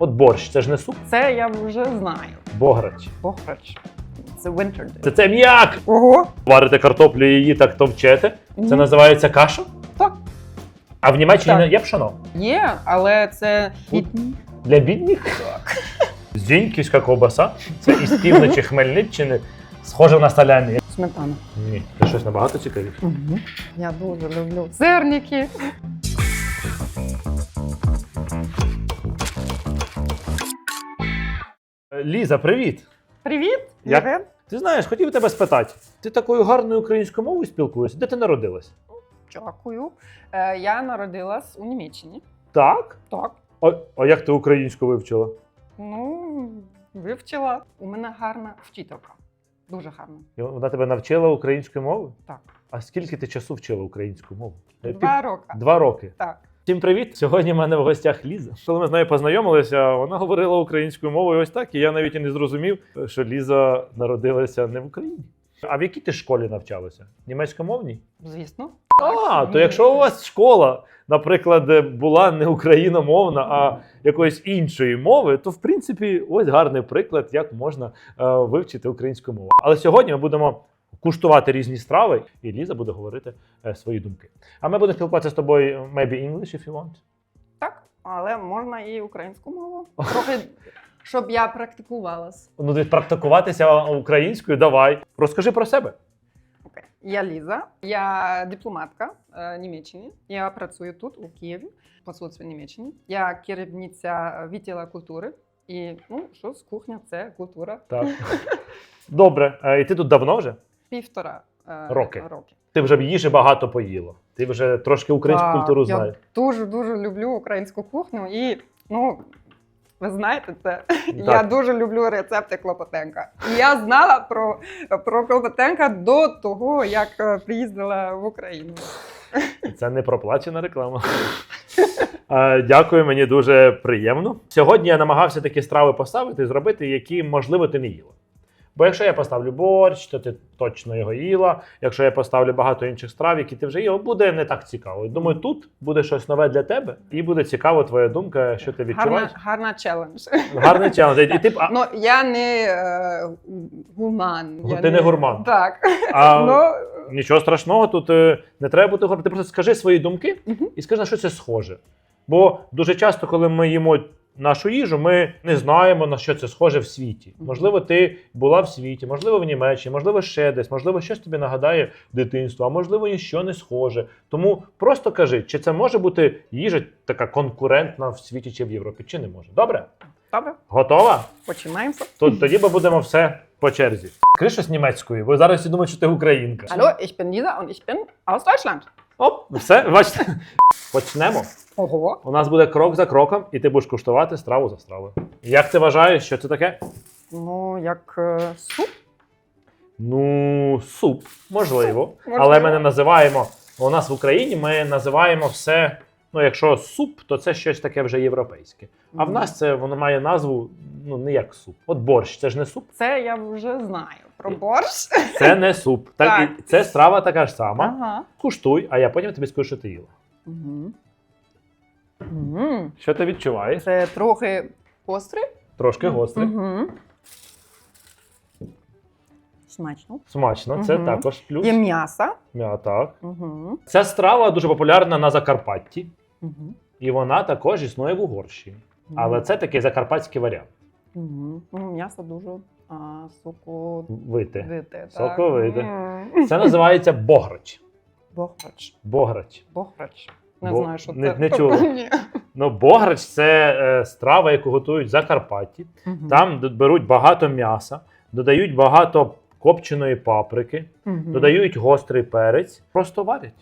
От борщ, це ж не суп, Це я вже знаю. бограч. Бограч. Це winter day. Це це м'як! Ого! Варите картоплю і її так товчете. Це Мгм. називається каша. Так. А в Німеччині Так. не є пшоно. Є, але це бідні. Для бідних. Зіньківська ковбаса. Це із півночі Хмельниччини. Схоже на салямі. Сметана. Ні, це щось набагато цікавіше. Угу. Я дуже люблю сирники. Ліза, привіт! Привіт! Як- Євген. Ти знаєш, хотів тебе спитати. Ти такою гарною українською мовою спілкуєшся? Де ти народилась? Дякую. Е, я народилась у Німеччині. Так? Так. А, а як ти українську вивчила? Ну, вивчила. У мене гарна вчителька. Дуже гарна. І Вона тебе навчила українською мовою? Так. А скільки ти часу вчила українську мову? Е, пів- Два роки. Два роки. Так. Всім привіт! Сьогодні в мене в гостях Ліза. Коли ми з нею познайомилися, вона говорила українською мовою ось так, і я навіть і не зрозумів, що Ліза народилася не в Україні. А в якій ти школі навчалася? Німецькомовній? Звісно. А, то якщо у вас школа, наприклад, була не україномовна, а якоїсь іншої мови, то в принципі ось гарний приклад, як можна е, вивчити українську мову. Але сьогодні ми будемо куштувати різні страви, і Ліза буде говорити е, свої думки. А ми будемо спілкуватися з тобою maybe English, if you want. Так, але можна і українську мову. Трохи, щоб я практикувалась. Ну, ти практикуватися українською, давай. Розкажи про себе. Окей. Я Ліза, я дипломатка е, Німеччини. Я працюю тут, у Києві, в посольстві Німеччини. Я керівниця відділу культури. І ну, що з кухня це культура. Так. Добре. Е, І ти тут давно вже? Півтора е, Роки. роки. Ти вже їжі багато поїла. Ти вже трошки українську Так, культуру я знаєш. Дуже дуже люблю українську кухню і ну. Ви знаєте це? Я дуже люблю рецепти Клопотенка. І я знала про, про Клопотенка до того, як е, приїздила в Україну. Це не проплачена реклама. Е, Дякую, мені дуже приємно. Сьогодні я намагався такі страви поставити і зробити, які, можливо, ти не їла. Бо якщо я поставлю борщ, то ти точно його їла. Якщо я поставлю багато інших страв, які ти вже їла, буде не так цікаво. Думаю, тут буде щось нове для тебе, і буде цікаво твоя думка, що ти відчуваєш. Гарна, гарна челендж. Гарний челендж. І ти, а, Ну, я не е, гурман. Ну, я ти не гурман. Так. а, ну, Нічого страшного, тут е, не треба бути гордим. Ти просто скажи свої думки і скажи, на що це схоже. Бо дуже часто, коли ми їмо нашу їжу, ми не знаємо, на що це схоже в світі. Можливо, ти була в світі, можливо, в Німеччині, можливо, ще десь, можливо, щось тобі нагадає дитинство, а можливо, ніщо не схоже. Тому просто кажи, чи це може бути їжа така конкурентна в світі чи в Європі, чи не може. Добре? добре, Готова? починаємося. То, тоді ми будемо все по черзі. Скажи щось німецькою, бо зараз всі думають, що ти українка. Hallo, ich bin Lisa und ich bin aus Deutschland. Оп, все, бачите. Почнемо. Ого. У нас буде крок за кроком, і ти будеш куштувати страву за стравою. Як ти вважаєш, що це таке? Ну, як е, суп. Ну, суп, можливо. Можливо. Але ми не називаємо. У нас в Україні ми називаємо все. Ну, якщо суп, то це щось таке вже європейське. А в нас це воно має назву ну не як суп. От борщ, це ж не суп, Це я вже знаю. Про борщ. це не суп. Так, Так. і це страва така ж сама. Ага. Куштуй, а я потім тобі скажу, що ти їла. Угу. Угу. Що ти відчуваєш? Це трохи гостре. Трошки гостре. Угу. Смачно. Смачно, це Мгм. також плюс. Є м'ясо. М'я, так. Угу. Ця страва дуже популярна на Закарпатті, Угу. і вона також існує в Угорщині. Але це такий закарпатський варіант. Угу. Ну, м'ясо дуже а, соковите. Вити. так. Соковите. М. Це називається бограч. Бограч. Бограч. Бограч. Не Бо- знаю, що не- це. не чула. Ні. Ну, бограч це е, страва, яку готують в Закарпатті. Мгм. Там д- беруть багато м'яса, додають багато копченої паприки, Мгм. додають гострий перець, просто варять.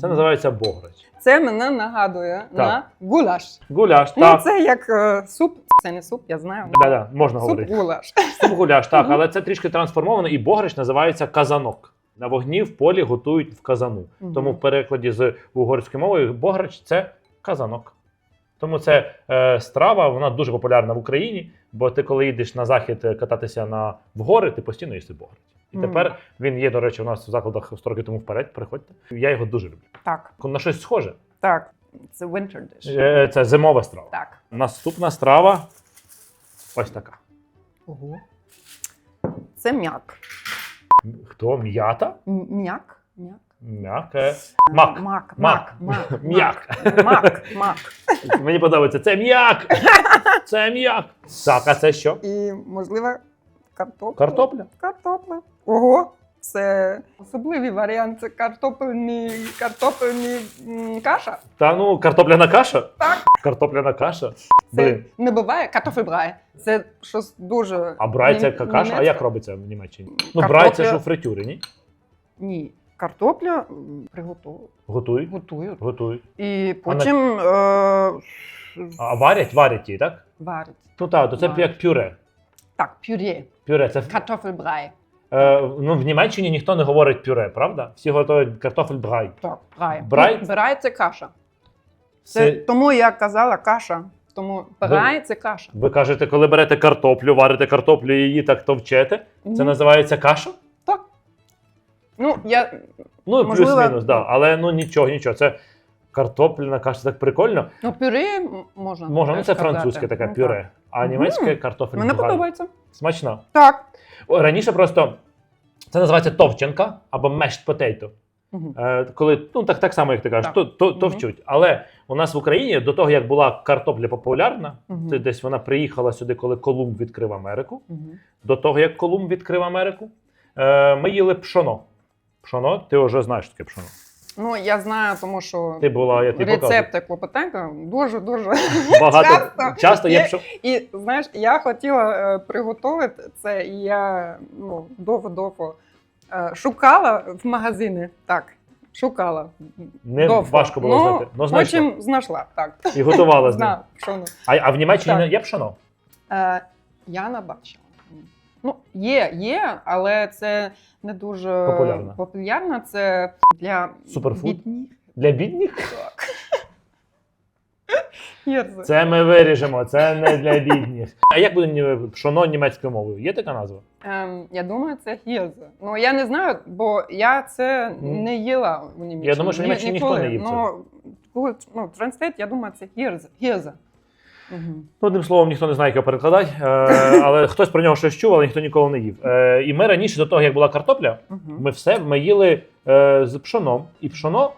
Це називається бограч. Це мене нагадує на гулаш. Гуляш, Ну, це як е, суп. Це не суп, я знаю. Да-да, можна Суп говорити. гулаш. Суп гуляш, так, але це трішки трансформовано, і бограч називається казанок. На вогні в полі готують в казану. Мгм. Тому в перекладі з угорської мови бограч це казанок. Тому це е, страва, вона дуже популярна в Україні, бо ти, коли їдеш на захід е, кататися на в гори, ти постійно їси бограч. І Мгм. тепер він є, до речі, у нас в закладах строки тому вперед. Приходьте. Я його дуже люблю. Так, На щось схоже. так. Це winter dish. Е, Це зимова страва. Так. Наступна страва ось така. Ого. Це м'як. Хто? М'ята? М'як? М'як? М'яке. Мак. Мак. Мак. Мак. Мак. М'як. Мак. Мак. Мені подобається. Це м'як. Це м'як. Так, а це що? І, можливо, картопля. Картопля. Картопля. Ого. Це особливий варіант. Це картопельний м, каша. Та ну, картопляна каша? Так. Картопляна каша. Це Блин. не буває картофельбрай. Це щось дуже. А брай це нім- каша? А німецьке. як робиться в Німеччині? Ну, брай це ж у фритюрі, ні? Ні. Картопля м, приготовують. Готують. Готують. Готують. І потім е, А варять, варять її, так? варять. Ну так, то це Варять. як пюре. Так, пюре. Пюре. Це Картофельбрай. е, ну, в Німеччині ніхто не говорить пюре, правда? Всі готують картофель брай. Так, брай. Брай? Ну, брай це каша. Це, Це, Тому я казала каша. Тому брай це каша. ви кажете, коли берете картоплю, варите картоплю і її так товчете, це називається каша? Ну, я Ну, Можливо, плюс-мінус, да. Але ну нічого, нічого. Це картопляна каша, так прикольно. ну, пюре м- можна. Ну це сказати. французьке таке Ну, пюре, а німецьке картофель. Мені подобається. Смачно. Так. Раніше просто це називається товченка або mashed potato. Мгм. Е, коли ну так, так само, як ти кажеш, Так. то, то, Мгм. товчуть. Але у нас в Україні до того, як була картопля популярна, Мгм. це десь вона приїхала сюди, коли Колумб відкрив Америку. Мгм. До того, як Колумб відкрив Америку, е, ми їли пшоно. Пшоно, ти вже знаєш таке пшоно. Ну, я знаю, тому що Ти була, я тобі рецепти Клопотенка дуже-дуже. Багато часто часто є пшоно. І знаєш, я хотіла е, приготувати це, і я ну, довго-довго е, шукала в магазині. Так, шукала. Не довго. важко було ну, знайти. Ну, знайшла. Потім знайшла, так. І готувала з ним. Знаю, що воно. А, а в Німеччині Так. є пшоно? Е, я не бачила. Ну, є, є, але це не дуже Популярно. популярно. Це для Суперфуд? бідних. Для бідних? Так. Це ми виріжемо, це не для бідних. А як буде ні- пшоно німецькою мовою? Є така назва? Ем, я думаю, це гірза. Ну я не знаю, бо я це М. не їла в Німеччині. Я думаю, що в Ні- Німеччині ніхто ніколи. не їв це. Ну, ну, транслейт, я думаю, це. Гірза. Угу. Ну, одним словом, ніхто не знає, як його перекладати, е, але хтось про нього щось чув, але ніхто ніколи не їв. Е, і ми раніше, до того, як була картопля, ми все ми їли е, з пшоном. І пшоно,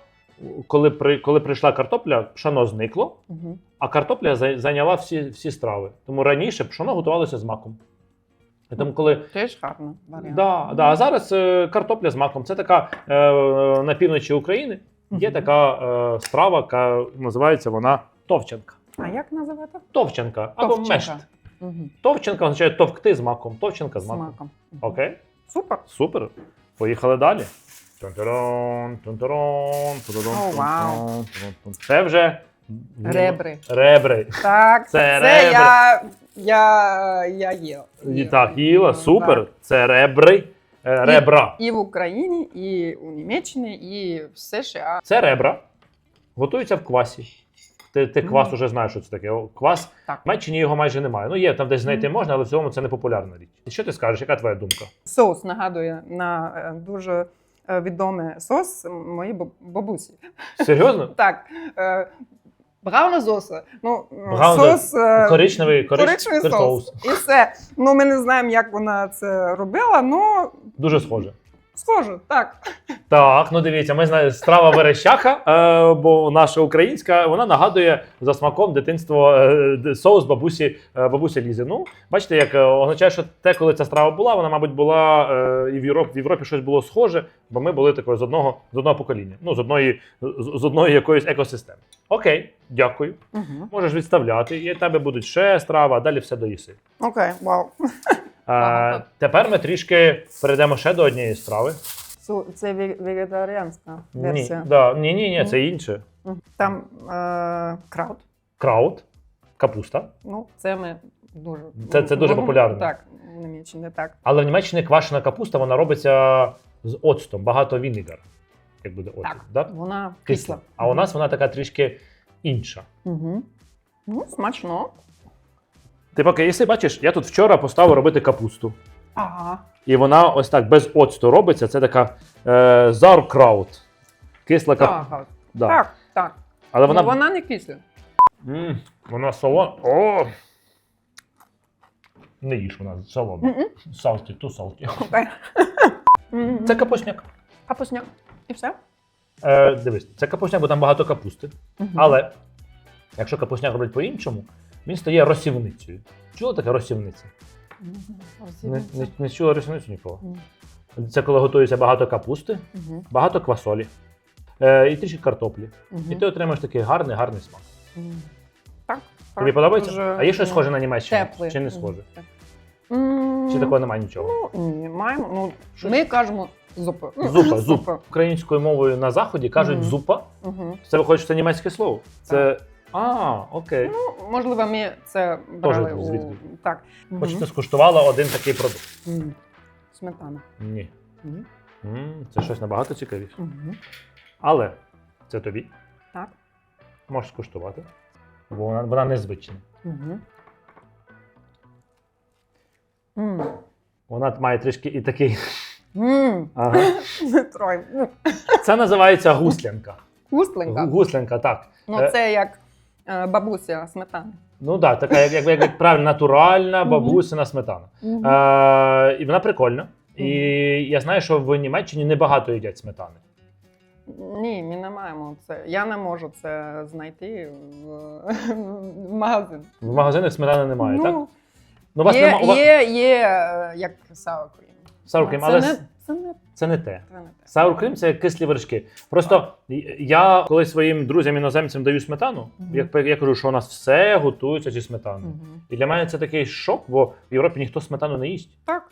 коли, при, коли прийшла картопля, пшоно зникло, Угу. а картопля зай- зайняла всі, всі страви. Тому раніше пшоно готувалося з маком. І тому, коли Теж гарно. Варіант. Да, да. А зараз е, картопля з маком. Це така е, на півночі України є Мгм. така е, страва, яка називається вона товченка. А як називати? Товченка або Товченка. мешт. Угу. Товченка означає товкти з маком. Товченка з З маком. маком. Окей, Супер. супер. Поїхали далі. О, вау. Це вже Ребри. Ребри. Так, Це це, ребра. я, я, я їла. І так, їла, супер. Це ребри. е, Ребра. І в Україні, і у Німеччині, і в США. Це ребра. Готуються в квасі. Ти, ти квас Мгм. уже знаєш, що це таке. Квас. Так. В Німеччині його майже немає. Ну, є там десь знайти можна, але в цілому це не популярна річ. Що ти скажеш? Яка твоя думка? Соус нагадує на е, дуже е, відомий сос моїй баб- бабусі. Серйозно? Так, е, брауна соса. Ну, е, Брауна- сос, е, Коричневий, корич... коричневий корич- соус. І все. Ну, ми не знаємо, як вона це робила, ну Дуже схоже. Схоже, так. Так, ну дивіться, ми знаємо страва верещака, е, бо наша українська, вона нагадує за смаком дитинство е, соус бабусі, е, бабусі Лізи. Ну, бачите, як е, означає, що те, коли ця страва була, вона, мабуть, була е, і в Європі, в Європі щось було схоже, бо ми були такою з одного, з одного покоління, ну, з одної, з, з одної якоїсь екосистеми. Окей, дякую. Угу. Можеш відставляти, і в тебе будуть ще страва, а далі все доїси. Окей, вау. Е, тепер ми трішки перейдемо ще до однієї страви. Су- Це ве- вегетаріанська Ні, версія. да, ні, ні, ні, це інше. Мгм. Там е, краут. Краут, капуста. Ну, це ми дуже. Це- це дуже популярно. Так, в Німеччині так. Але в Німеччині квашена капуста вона робиться з оцтом, багато вінігар. Як буде оцет, Так. да? Вона Кисла. кисла. А у нас вона така трішки інша. Угу. Ну, смачно. Ти поки їси, бачиш, я тут вчора поставив робити капусту. Ага. І вона ось так без оцту робиться. Це така е, заркраут. Кисла капуста. Так, Да. так, так. Але вона, вона... вона не кисла. М, вона солона. О! Не їж вона солона. Мгм. Салті, ту салті. Окей. Мгм. Це капусняк. капусняк. І все. Е, дивись, це капусняк, бо там багато капусти. Мгм. Але якщо капусняк роблять по-іншому, він стає розсівницею. Чула таке розсівниця? Мгм. Не, не, не чула розсівницю ніколи. Мгм. Це коли готується багато капусти, Мгм. багато квасолі е, і трішки картоплі. Мгм. І ти отримаєш такий гарний, гарний смак. Мгм. Так. Тобі так, подобається? дуже, а є щось ну, схоже на Німеччину? Теплий. Чи не схоже? Так. Чи такого немає нічого? Ну, ні, маємо. Ну, Щось- ми кажемо зупа. Зупа, зуп. Українською мовою на заході кажуть Мгм. зупа. Мгм. Це виходить, що це німецьке слово. Це. А, окей. Ну, можливо, ми це брали у... звідки? Так. Хоч ти скуштувала один такий продукт. М. Сметана. Ні. Ні. М, Це щось набагато цікавіше. Мгм. Але це тобі. Так. Можеш скуштувати. Бо вона, вона незвична. Мгм. М. Вона має трішки і такий. М. Ага. Трой. Ну, Це називається гуслянка. Вкусленька. Гуслянка, так. Ну, Е. це як бабуся сметани. Ну так, така, як, як, як, як правильно, натуральна бабусина сметана. Е, і вона прикольна. І я знаю, що в Німеччині небагато їдять сметани. Ні, ми не маємо це. Я не можу це знайти в, в магазин. В магазинах сметани немає, так? ну, Ну, у вас є, нема. у вас- є, є, е, як sour cream. Sour cream, це, але не, це не це не те. це не те. Sour cream – це кислі вершки. Просто я, коли своїм друзям-іноземцям даю сметану, Мгм. я, я кажу, що у нас все готується зі сметаною. Мгм. І для мене це такий шок, бо в Європі ніхто сметану не їсть. Так.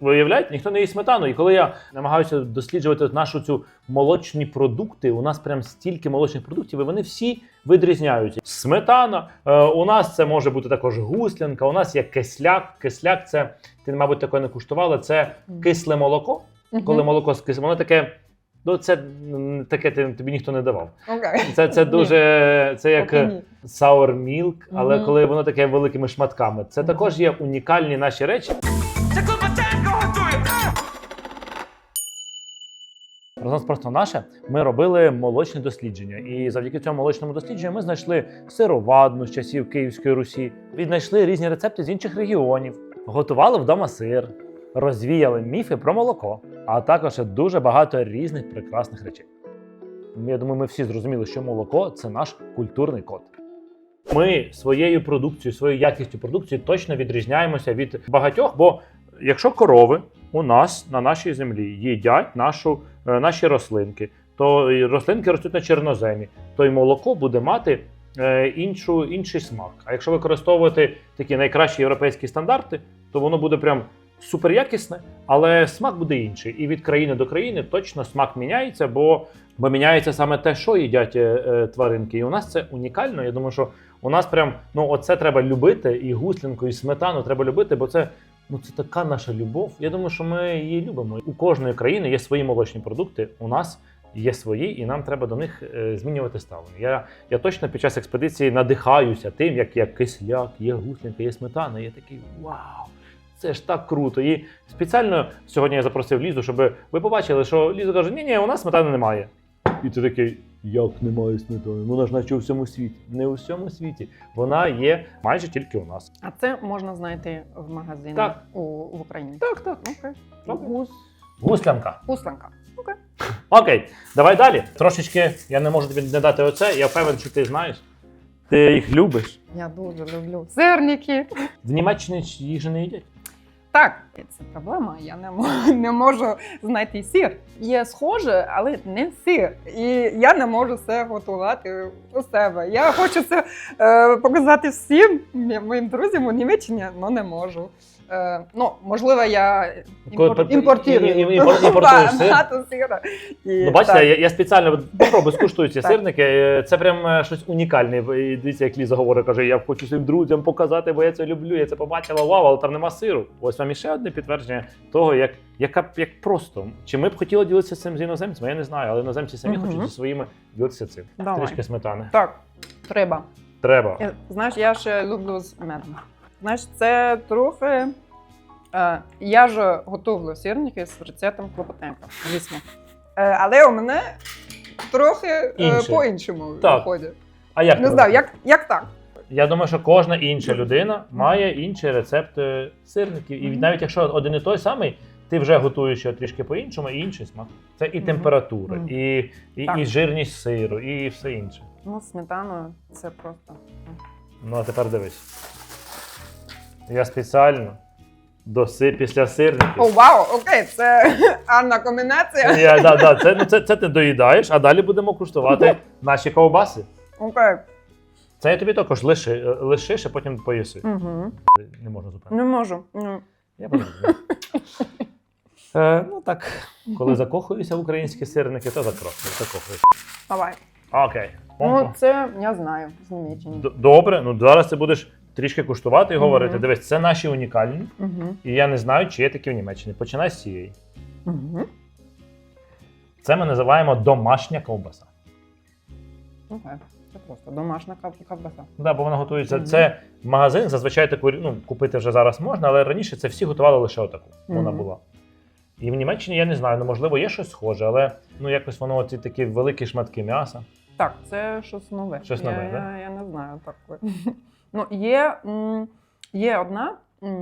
Ви уявляєте, ніхто не їсть сметану. І коли я намагаюся досліджувати нашу цю молочні продукти, у нас прям стільки молочних продуктів, і вони всі відрізняються. Сметана, е, у нас це може бути також гуслянка, у нас є кисляк. Кисляк це, ти, мабуть, такої не куштувала, це кисле молоко. Коли молоко з кислим, воно таке. Ну, це таке ти- тобі ніхто не давав. Окей. Це, це дуже це як Поки ні. sour milk, але Мгм. коли воно таке великими шматками. Це Мгм. також є унікальні наші речі. З просто наше ми робили молочне дослідження, і завдяки цьому молочному дослідженню ми знайшли сировадну з часів Київської Русі, віднайшли різні рецепти з інших регіонів, готували вдома сир, розвіяли міфи про молоко, а також дуже багато різних прекрасних речей. Я думаю, ми всі зрозуміли, що молоко це наш культурний код. Ми своєю продукцією, своєю якістю продукції точно відрізняємося від багатьох, бо якщо корови у нас на нашій землі їдять нашу, е, наші рослинки, то рослинки ростуть на чорноземі, то й молоко буде мати е, іншу, інший смак. А якщо використовувати такі найкращі європейські стандарти, то воно буде прям супер якісне, але смак буде інший. І від країни до країни точно смак міняється, бо, бо міняється саме те, що їдять е, тваринки. І у нас це унікально. Я думаю, що у нас прям ну оце треба любити, і гуслінку, і сметану треба любити, бо це. Ну, це така наша любов. Я думаю, що ми її любимо. У кожної країни є свої молочні продукти. У нас є свої, і нам треба до них е, змінювати ставлення. Я, я точно під час експедиції надихаюся тим, як є кисляк, є гуслінка, є сметана. Я такий вау! Це ж так круто. І спеціально сьогодні я запросив Лізу, щоб ви побачили, що Ліза каже: ні, ні, у нас сметани немає. І ти такий, як немає сметани? Вона ж наче у всьому світі. Не у всьому світі. Вона є майже тільки у нас. А це можна знайти в магазинах Так. у, в Україні. Так, так. Окей. Окей. Гус, Гуслянка. гусланка. Окей. Окей, давай далі. Трошечки я не можу тобі не дати оце. Я впевнений, що ти знаєш. Ти їх любиш. Я дуже люблю сирники. В Німеччині їх же не їдять. Так, це проблема. Я не можу, не можу знайти сир. Є схоже, але не сир. І я не можу це готувати у себе. Я хочу це е, показати всім моїм друзям у Німеччині, але не можу. Е, ну, можливо, я імпор... імпортую імпортуєш сир? багато сира. І, Ну, бачите, я, я спеціально попробую скуштую ці Так. сирники. Е, Це прям е, щось унікальне. І Дивіться, як Ліза говорить, каже, я хочу своїм друзям показати, бо я це люблю. Я це побачила. Вау, але там нема сиру. Ось вам іще одне підтвердження того, як, яка б- як просто. Чи ми б хотіли ділитися цим з іноземцями? Я не знаю, але іноземці самі Мгм. хочуть зі своїми ділитися цим. Давай. Трішки сметани. Так, треба. Треба. Я- Знаєш, я ще люблю з медом. Знаєш, це трохи. Е, я ж готовлю сирники з рецептом Клопотенка, звісно. Е, але у мене трохи е, Інше. по-іншому Так. виходить. А як Не ти знаю, як, як так? Я думаю, що кожна інша людина має інші рецепти сирників. І Мгм. навіть якщо один і той самий, ти вже готуєш його трішки по-іншому, і інший смак. Це і Мгм. температура, Мгм. і, і, Так. і жирність сиру, і все інше. Ну, сметаною це просто. Ну а тепер дивись. Я спеціально до си, після сирників. О, вау, окей, це гарна комбінація. Я, да, да, це, ну, це, це ти доїдаєш, а далі будемо куштувати наші ковбаси. Окей. Це я тобі також лиши, лишиш, а потім поїси. Угу. Не можна зупинити. Не можу. Ну, Я б е, ну так, коли закохуюся в українські сирники, то закро- закохуюся. Давай. Окей. Ну, це я знаю з Німеччини. Д- Добре, ну зараз ти будеш трішки куштувати і Мгм. говорити. Дивись, це наші унікальні, Угу. і я не знаю, чи є такі в Німеччині. Починай з цієї. Угу. Це ми називаємо домашня ковбаса. Окей. Це просто домашня кав- ковбаса. Да, бо вона готується. Мгм. Це магазин, зазвичай таку ну, купити вже зараз можна, але раніше це всі готували лише отаку. Вона Мгм. була. І в Німеччині я не знаю, ну можливо, є щось схоже, але ну якось воно ці такі великі шматки м'яса. Так, це щось нове. Щось я, нове, я, да? я не знаю такої. ну, є, є одна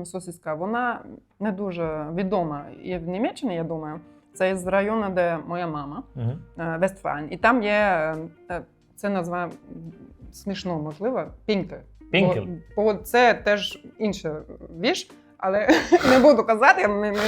сосиска, вона не дуже відома і в Німеччині, я думаю. Це з району, де моя мама, Угу. Вестфален. І там є, е, е, це називає смішно, можливо. Пінкель. Бо, бо це теж інша віч, але не буду казати, я не, не,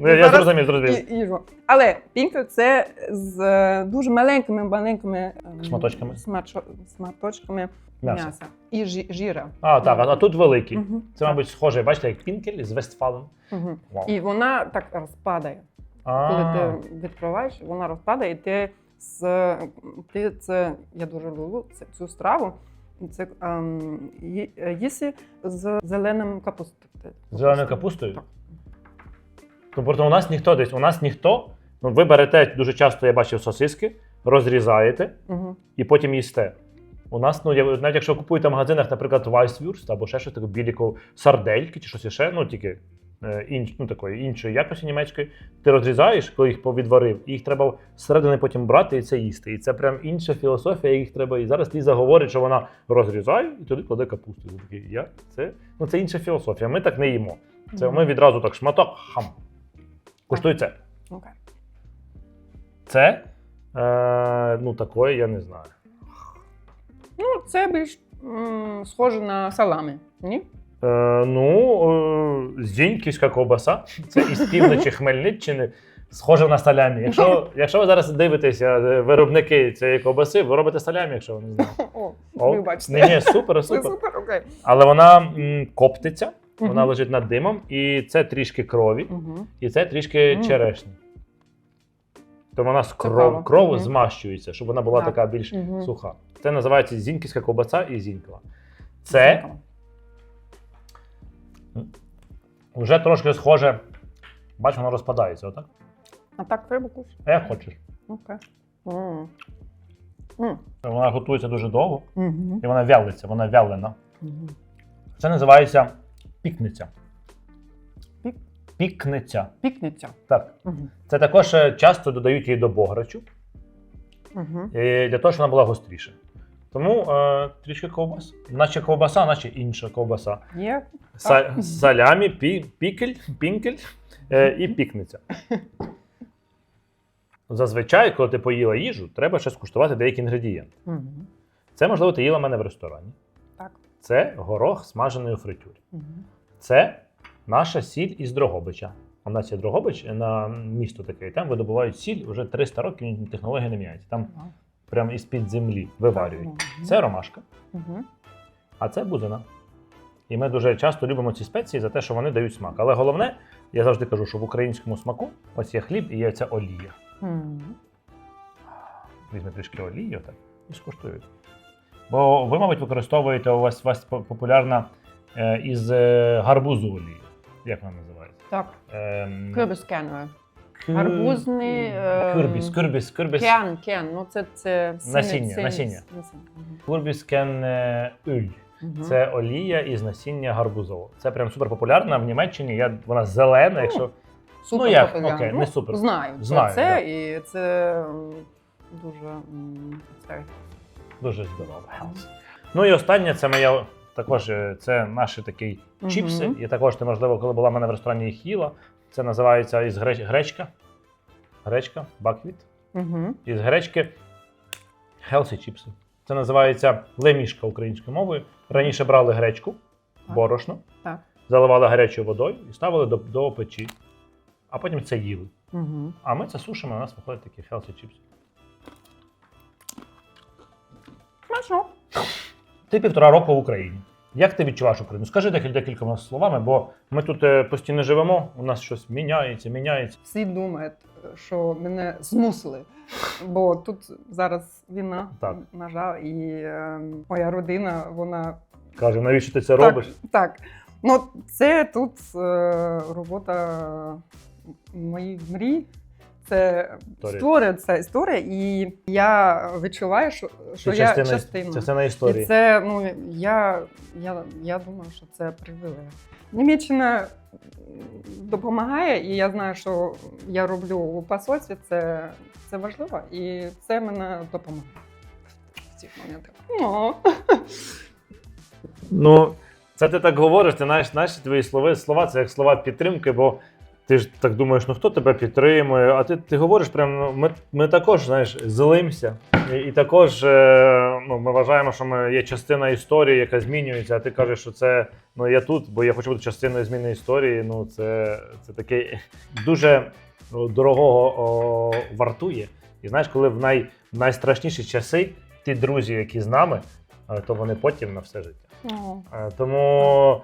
Ну, я, зараз зрозумів, зрозумів. і- їжу. Але пінкель це з е, дуже маленькими маленькими ем, Шматочками. смачо- шматочками М'ясо. м'яса і жі- жіра. А, так, а тут великий. Мгм. Це, мабуть, схоже, бачите, як пінкель з Вестфален. Мгм. Вау. І вона так розпадає. А, Коли ти відкриваєш, вона розпадає, і ти з ти це я дуже люблю цю страву. Це ем, е, з зеленим капустою. Зеленою капустою? Так. Просто у нас ніхто десь, у нас ніхто. Ну, ви берете дуже часто, я бачив сосиски, розрізаєте Угу. і потім їсте. У нас, ну, я- навіть якщо купуєте в магазинах, наприклад, Weisswurst або ще щось таке, біліко, сардельки чи щось іще, ну тільки інш, ну, такої іншої якості німецької, ти розрізаєш, коли їх повідварив, і їх треба зсередини потім брати і це їсти. І це прям інша філософія, їх треба. І зараз Ліза говорить, що вона розрізає і туди кладе капусту. Я такий, я? Це, ну, це інша філософія. Ми так не їмо. Це ми відразу так шматок хам. Куштуй це. Це е, ну такої я не знаю. Ну, це більш м, схоже на салами, ні? Е, ну, е, зіньківська ковбаса. Це із півночі Хмельниччини. Схоже на салямі. Якщо, якщо ви зараз дивитеся е, виробники цієї ковбаси, ви робите салямі, якщо ви не знаєте. О, О, вибачте. Ні, ні, супер, супер. супер, окей. Але вона м, коптиться, вона Мгм. лежить над димом, і це трішки крові, Мгм. і це трішки Мгм. черешні. То вона з Цікаво. кров, кров Мгм. змащується, щоб вона була Так. така більш Мгм. суха. Це називається зіньківська ковбаса і зінькова. Це. Вже трошки схоже. Бач, воно розпадається, отак? А так треба кушати? А як хочеш. Окей. М. М. Вона готується дуже довго Мгм. і вона вялиться, вона вялена. Мгм. Це називається пікниця. Пік? Пікниця. Пікниця. Так. Мгм. Це також е, часто додають її до бограчу, Мгм. е, для того, щоб вона була гостріша. Тому е, трішки ковбас. Наче ковбаса, наче інша ковбаса. Є. Са- салямі, пі, пікель, пінкель е, і пікниця. Зазвичай, коли ти поїла їжу, треба ще скуштувати деякі інгредієнти. Мгм. Це, можливо, ти їла в мене в ресторані. Так. Це горох смажений у фритюрі. Мгм. Це наша сіль із Дрогобича. У нас є Дрогобич на місто таке, і там видобувають сіль вже 300 років, технологія не міняється. Там. Прямо із-під землі виварюють. Мгм. Це ромашка, Мгм. а це бузина. І ми дуже часто любимо ці спеції за те, що вони дають смак. Але головне, я завжди кажу, що в українському смаку ось є хліб і є ця олія. Мгм. Візьми трішки олії отак і скуштують. Бо ви, мабуть, використовуєте у вас, у вас популярна е, із е, гарбузу олії. Як вона називається? Так, Ем, кюрбискеною. Гарбузний, ем, Кюрбіс, кюрбіс, кюрбіс. Кен, кен, ну це, це сине- Насіння, сине- насіння. насіння. Мгм. Кюрбіскен е, ülь. Мгм. Це олія із насіння гарбузового. Це прям супер популярна в Німеччині. Я, вона зелена, якщо Супер ну як, популярно. окей, не супер. Знаю, Знаю, це, да. і це м, дуже м, Дуже здорово. Ну і останнє, це моя також е, це наші такі Мгм. чіпси. І також ти, можливо, коли була в мене в ресторані їх їла. Це називається із греч... гречка. Гречка, баквіт. Угу. Із гречки healthy чіпси. Це називається лемішка українською мовою. Раніше брали гречку, Так. борошно, Так. заливали гарячою водою і ставили до, до печі. А потім це їли. Угу. А ми це сушимо, у нас виходять такі healthy чіпси. Смачно. Ти півтора року в Україні. Як ти відчуваєш Україну? Скажи декількома словами, бо ми тут е, постійно живемо, у нас щось міняється, міняється. Всі думають, що мене змусили, бо тут зараз війна, Так. на жаль, і е, моя родина, вона Каже, навіщо ти це так, робиш? Так. Ну, це тут е, робота моїх мрій. Це Історія. історія, це історія, і я відчуваю, що, що Це я частина, частина. частина історії. І це, ну, я, я, я думаю, що це привілея. Німеччина допомагає, і я знаю, що я роблю у посольстві, це, це важливо, і це мене допомагає в цих моментах. Ну, Ну, це ти так говориш, ти знаєш, наші твої слова, слова це як слова підтримки, бо ти ж так думаєш, ну хто тебе підтримує, а ти, ти говориш прямо, ну, ми, ми також, знаєш, злимося. І, і також е, ну, ми вважаємо, що ми є частина історії, яка змінюється, а ти кажеш, що це ну я тут, бо я хочу бути частиною зміни історії. Ну, це, це таке дуже дорогого о, вартує. І знаєш, коли в най, найстрашніші часи ті друзі, які з нами, е, то вони потім на все життя. ну, Е, Тому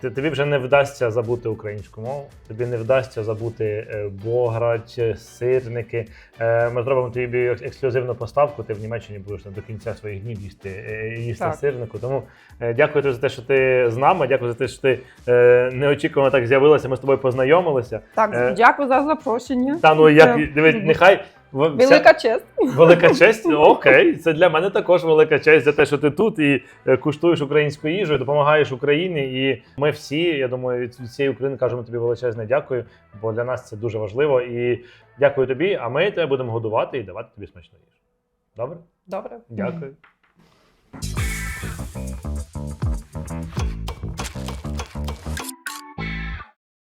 тобі вже не вдасться забути українську мову, тобі не вдасться забути е, бограч, е, сирники. Е, Ми зробимо тобі ексклюзивну поставку. Ти в Німеччині будеш до кінця своїх днів їсти, е, їсти Так. сирнику. Тому е, дякую тобі за те, що ти з нами. Дякую за те, що ти е, неочікувано так з'явилася. Ми з тобою познайомилися. так, Е, дякую за запрошення. Та ну як дивись, нехай Велика честь. Велика честь, окей. Це для мене також велика честь за те, що ти тут і е, куштуєш українську їжу, і допомагаєш Україні. І ми всі, я думаю, від всієї України кажемо тобі величезне дякую, бо для нас це дуже важливо. І дякую тобі. А ми тебе будемо годувати і давати тобі смачну їжу. Добре? Добре. Дякую.